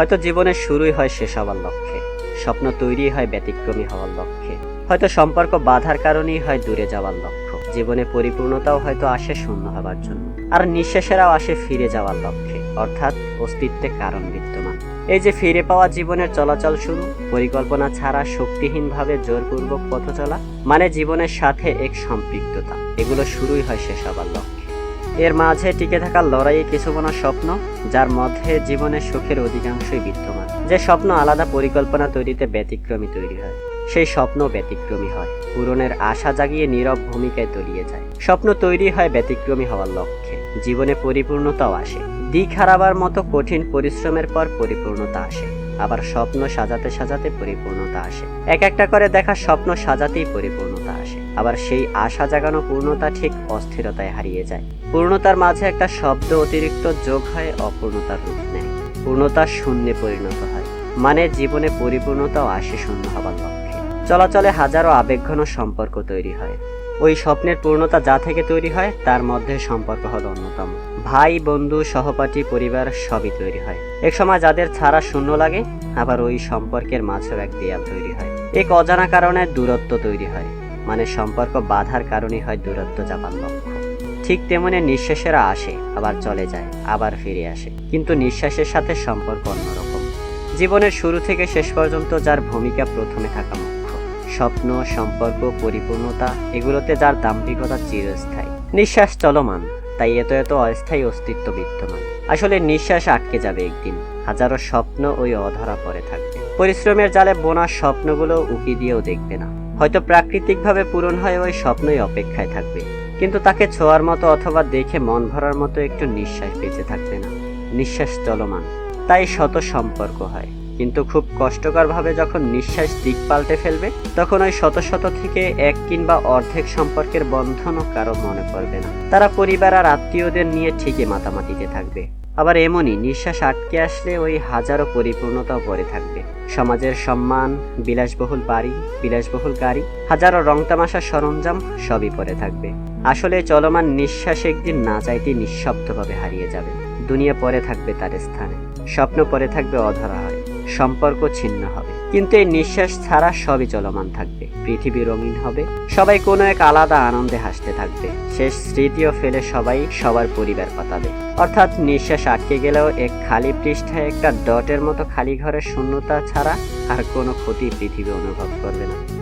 হয়তো জীবনের শুরুই হয় শেষ হওয়ার লক্ষ্যে, স্বপ্ন তৈরি হয় ব্যতিক্রমী হওয়ার লক্ষ্যে, হয়তো সম্পর্ক বাধার কারণেই হয় দূরে যাওয়ার লক্ষ্য, জীবনে পরিপূর্ণতাও হয়তো আসে শূন্য হবার জন্য, আর নিঃশেষেরাও আসে ফিরে যাওয়ার লক্ষ্যে, অর্থাৎ অস্তিত্বে কারণ বিদ্যমান। এই যে ফিরে পাওয়া জীবনের চলাচল শুরু, পরিকল্পনা ছাড়া শক্তিহীনভাবে জোরপূর্বক পথ চলা মানে জীবনের সাথে এক সম্পৃক্ততা, এগুলো শুরুই হয় শেষ হবার লক্ষ্যে। এর মাঝে টিকে থাকার লড়াইয়ে কিছু কোনো স্বপ্ন, যার মধ্যে জীবনের সুখের অধিকাংশই বিদ্যমান। যে স্বপ্ন আলাদা পরিকল্পনা তৈরিতে ব্যতিক্রমী তৈরি হয়, সেই স্বপ্ন ব্যতিক্রমী হয়। পূরণের আশা জাগিয়ে নীরব ভূমিকায় তলিয়ে যায়। স্বপ্ন তৈরি হয় ব্যতিক্রমী হওয়ার লক্ষ্যে। জীবনে পরিপূর্ণতাও আসে। দিক হারাবার মতো কঠিন পরিশ্রমের পর পরিপূর্ণতা আসে। আবার স্বপ্ন সাজাতে সাজাতে পরিপূর্ণতা আসে। এক একটা করে দেখা স্বপ্ন সাজাতেই পরিপূর্ণতা আসে আবার সেই আশা জাগানো পূর্ণতা ঠিক অস্থিরতায় হারিয়ে যায়। পূর্ণতার মাঝে একটা শব্দ অতিরিক্ত যোগ হয়, অপূর্ণতার রূপ নেয়। পূর্ণতা শূন্যে পরিণত হয় মানে জীবনে পরিপূর্ণতাও আসে শূন্য হবার লক্ষ্যে। চলাচলে হাজারো আবেগঘন সম্পর্ক তৈরি হয়। ওই স্বপ্নের পূর্ণতা যা থেকে তৈরি হয়, তার মধ্যে সম্পর্ক হলো অন্যতম। ভাই, বন্ধু, সহপাঠী, পরিবার সবই তৈরি হয়। এক সময় যাদের ছাড়া শূন্য লাগে, আবার ওই সম্পর্কের মাঝেও এক দেয়াল তৈরি হয়। এক অজানা কারণে দূরত্ব তৈরি হয়। মানে সম্পর্ক বাধার কারণেই হয় দূরত্ব যাবার লক্ষ্য। ঠিক তেমনি নিঃশ্বাসেরা আসে, আবার চলে যায়, আবার ফিরে আসে। কিন্তু নিঃশ্বাসের সাথে সম্পর্ক অন্যরকম। জীবনের শুরু থেকে শেষ পর্যন্ত যার ভূমিকা প্রথমে থাকা মুখ্য। স্বপ্ন, সম্পর্ক, পরিপূর্ণতা, এগুলোতে যার দাম্ভিকতা চিরস্থায়ী। নিঃশ্বাস চলমান, তাই এত এত অস্থায়ী অস্তিত্ব বিদ্যমান। আসলে নিঃশ্বাস আটকে যাবে একদিন, হাজারো স্বপ্ন ওই অধরা পড়ে থাকবে। পরিশ্রমের জালে বোনা স্বপ্নগুলো উকি দিয়েও দেখবে না। হয়তো প্রাকৃতিকভাবে পূরণ হয় ওই স্বপ্নই অপেক্ষায় থাকবে। কিন্তু তাকে ছোঁয়ার মতো অথবা দেখে মন ভরার মতো একটু নিঃশ্বাস বেঁচে থাকবে না। নিঃশ্বাস চলমান। তাই শত সম্পর্ক হয়। কিন্তু খুব কষ্টকরভাবে যখন নিঃশ্বাস দিক পাল্টে ফেলবে, তখন ওই শত শত থেকে এক কিংবা অর্ধেক সম্পর্কের বন্ধনও কারও মনে পড়বে না। তারা পরিবার আর আত্মীয়দের নিয়ে ঠিকই মাতামাতিতে থাকবে। আবার এমনই নিঃশ্বাস আটকে আসলে ওই হাজারো পরিপূর্ণতাও পরে থাকবে। সমাজের সম্মান, বিলাসবহুল বাড়ি, বিলাসবহুল গাড়ি, হাজারো রংতামাশা সরঞ্জাম, সবই পরে থাকবে। আসলে চলমান নিঃশ্বাস একদিন না চাইতে নিঃশব্দভাবে হারিয়ে যাবে। দুনিয়া পরে থাকবে তার স্থানে, স্বপ্ন পরে থাকবে অধরা হয় সম্পর্ক ছিন্ন হবে। কিন্তু এই নিঃশ্বাস ছাড়া সবই চলমান থাকবে। পৃথিবী রঙিন হবে। সবাই কোনো এক আলাদা আনন্দে হাসতে থাকবে। শেষ স্মৃতিও ফেলে সবাই সবার পরিবার পাতাবে। অর্থাৎ নিঃশ্বাস আটকে গেলেও এক খালি পৃষ্ঠায় একটা ডটের মতো খালি ঘরের শূন্যতা ছাড়া আর কোনো ক্ষতি পৃথিবী অনুভব করবে না।